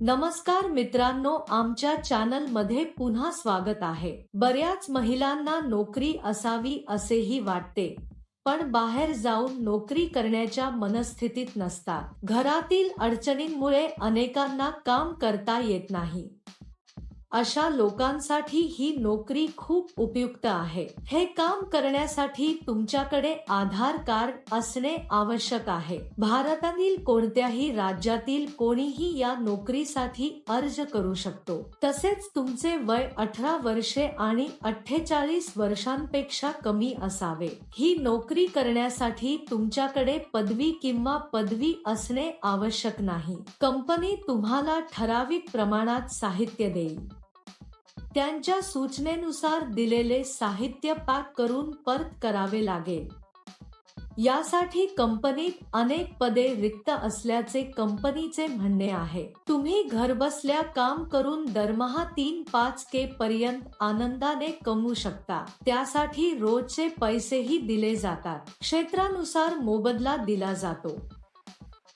नमस्कार मित्रांनो आमच्या चॅनलमध्ये पुन्हा स्वागत आहे. बऱ्याच महिलांना नोकरी असावी असेही वाटते पण बाहेर जाऊन नोकरी करण्याच्या मनस्थितीत नसतात. घरातील अडचणींमुळे अनेकांना काम करता येत नाही. अशा लोकांसाठी ही नोकरी खूप उपयुक्त आहे. हे काम करण्यासाठी तुमच्याकडे आधार कार्ड असणे आवश्यक आहे. भारतातील कोणत्याही राज्यातील कोणीही या नोकरीसाठी अर्ज करू शकतो. तसेच तुमचे वय अठरा वर्षे आणि अठ्ठेचाळीस वर्षांपेक्षा कमी असावे. ही नोकरी करण्यासाठी तुमच्याकडे पदवी किंवा पदवी असणे आवश्यक नाही. कंपनी तुम्हाला ठराविक प्रमाणात साहित्य देईल. त्यांच्या सूचनेनुसार दिलेले साहित्य पॅक करून परत करावे लागेल. यासाठी कंपनीत अनेक पदे रिक्त असल्याचे कंपनीचे म्हणणे आहे. तुम्ही घरबसल्या काम करून दरमहा तीन पाच के पर्यंत आनंदाने कमवू शकता. त्यासाठी रोजचे पैसेही दिले जातात. क्षेत्रानुसार मोबदला दिला जातो.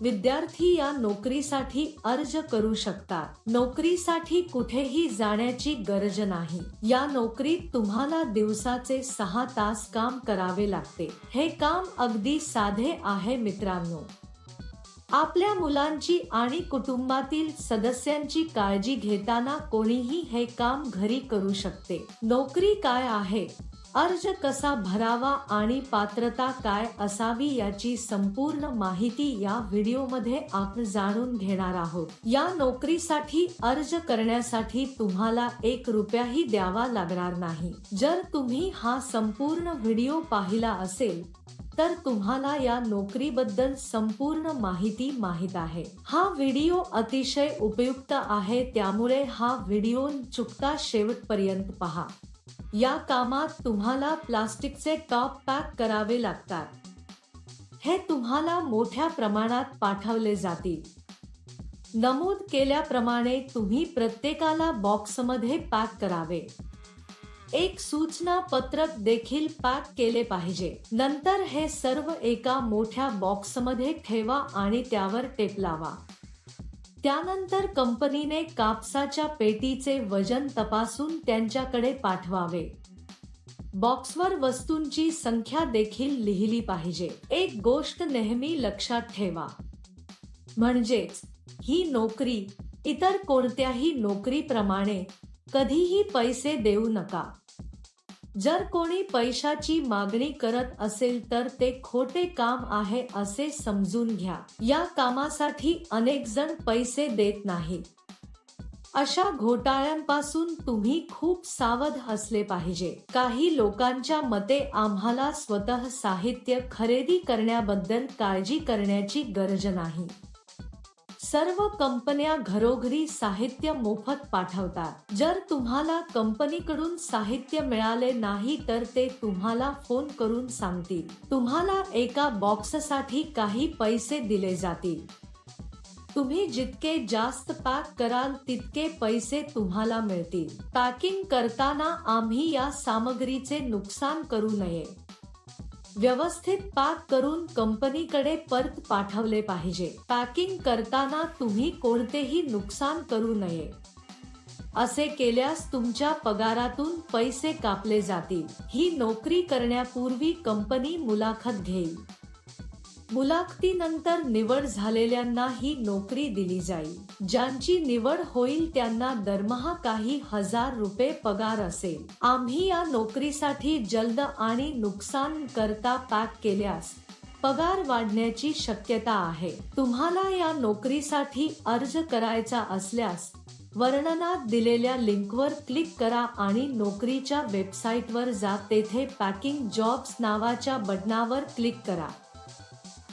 विद्यार्थी या नोकरीसाठी अर्ज करू शकतात. नोकरीसाठी कुठेही जाण्याची गरज नाही. या नोकरीत तुम्हाला दिवसाचे सहा तास काम करावे लागते. हे काम अगदी साधे आहे मित्रांनो. आपल्या मुलांची आणि कुटुंबातील सदस्यांची काळजी घेताना कोणीही हे काम घरी करू शकते. नोकरी काय आहे? अर्ज कसा भरावा आणि पात्रता काय असावी याची संपूर्ण माहिती या व्हिडिओमध्ये आपण जाणून घेणार आहोत. या नोकरीसाठी अर्ज करण्यासाठी तुम्हाला एक रुपयाही द्यावा लागणार नाही. जर तुम्ही हा संपूर्ण व्हिडिओ पाहिला असेल तर तुम्हाला या नोकरीबद्दल संपूर्ण माहिती माहीत आहे. हा व्हिडिओ अतिशय उपयुक्त आहे त्यामुळे हा व्हिडिओ चुकता शेवटपर्यंत पहा. या कामात तुम्हाला प्लास्टिकचे टॉप पॅक करावे लागतात. हे तुम्हाला मोठ्या प्रमाणात पाठवले जातील. नमूद केल्याप्रमाणे तुम्ही प्रत्येकाला बॉक्समध्ये पॅक करावे. एक सूचना पत्रक देखील पॅक केले पाहिजे. नंतर हे सर्व एका मोठ्या बॉक्समध्ये ठेवा आणि त्यावर टेप लावा. त्यानंतर कंपनीने कापसाच्या पेटीचे वजन तपासून त्यांच्याकडे पाठवावे. बॉक्सवर वस्तूंची संख्या देखील लिहिली पाहिजे. एक गोष्ट नेहमी लक्षात ठेवा. म्हणजेच ही नोकरी इतर कोणत्याही नोकरीप्रमाणे कधीही पैसे देऊ नका. जर कोणी पैशाची मागणी करत असेल तर ते खोटे काम आहे असे समजून घ्या. या कामासाठी अनेक जण पैसे देत नाहीत. अशा घोटाळ्यांपासून तुम्ही खूप सावध असले पाहिजे. काही लोकांच्या मते आम्हाला स्वतः साहित्य खरेदी करण्याबद्दल काळजी करण्याची गरज नाही. सर्व कंपन्या घरोघरी साहित्य मोफत पाठवतात. जर तुम्हाला कंपनीकडून साहित्य मिळाले नाही तर ते तुम्हाला फोन करून सांगतील. तुम्हाला एका बॉक्ससाठी काही पैसे दिले जातील. तुम्ही जितके जास्त पॅक कराल तितके पैसे तुम्हाला मिळतील. पॅकिंग करताना आम्ही या सामग्रीचे नुकसान करू नये. व्यवस्थित पॅक करून कंपनीकडे परत पाठवले पाहिजे. पॅकिंग करताना तुम्ही कोणतेही नुकसान करू नये. असे केल्यास तुमच्या पगारातून पैसे कापले जातील. ही नोकरी करण्यापूर्वी कंपनी मुलाखत घेईल. मुलाखतीनंतर निवड झालेल्यांना ही नोकरी दिली जाईल. ज्यांची निवड होईल त्यांना दरमहा काही हजार रुपये पगार असेल. आम्ही या नोकरीसाठी जल्द आणि नुकसान करता पॅक केल्यास पगार वाढण्याची शक्यता आहे. तुम्हाला या नोकरीसाठी अर्ज करायचा असल्यास वर्णनात दिलेल्या लिंकवर क्लिक करा आणि नोकरीच्या वेबसाईटवर जा. तेथे पॅकिंग जॉब्स नावाच्या बटनावर क्लिक करा.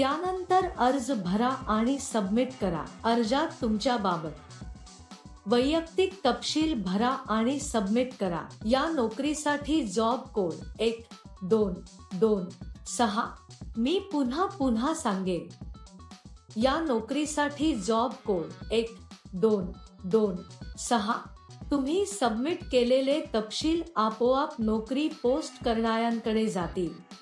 त्यानंतर अर्ज भरा आणि सबमिट करा. अर्जात तुमच्या बाबत वैयक्तिक तपशील भरा आणि सबमिट करा. या नोकरीसाठी जॉब कोड एक दोन दोन सहा. मी पुन्हा पुन्हा सांगेन. या नोकरीसाठी जॉब कोड एक दोन दोन सहा. तुम्ही सबमिट केलेले तपशील आपोआप नोकरी पोस्ट करणाऱ्यांकडे जातील.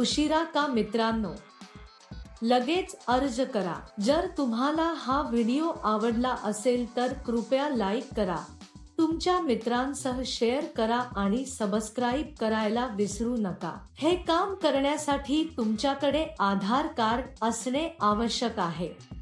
उशिरा का मित्रांनो? लगेच अर्ज करा. जर तुम्हाला हा व्हिडिओ आवडला असेल तर कृपया लाईक करा. तुमच्या मित्रांसह शेअर करा आणि सबस्क्राईब करायला विसरू नका. हे काम करण्यासाठी तुमच्याकडे आधार कार्ड असणे आवश्यक आहे.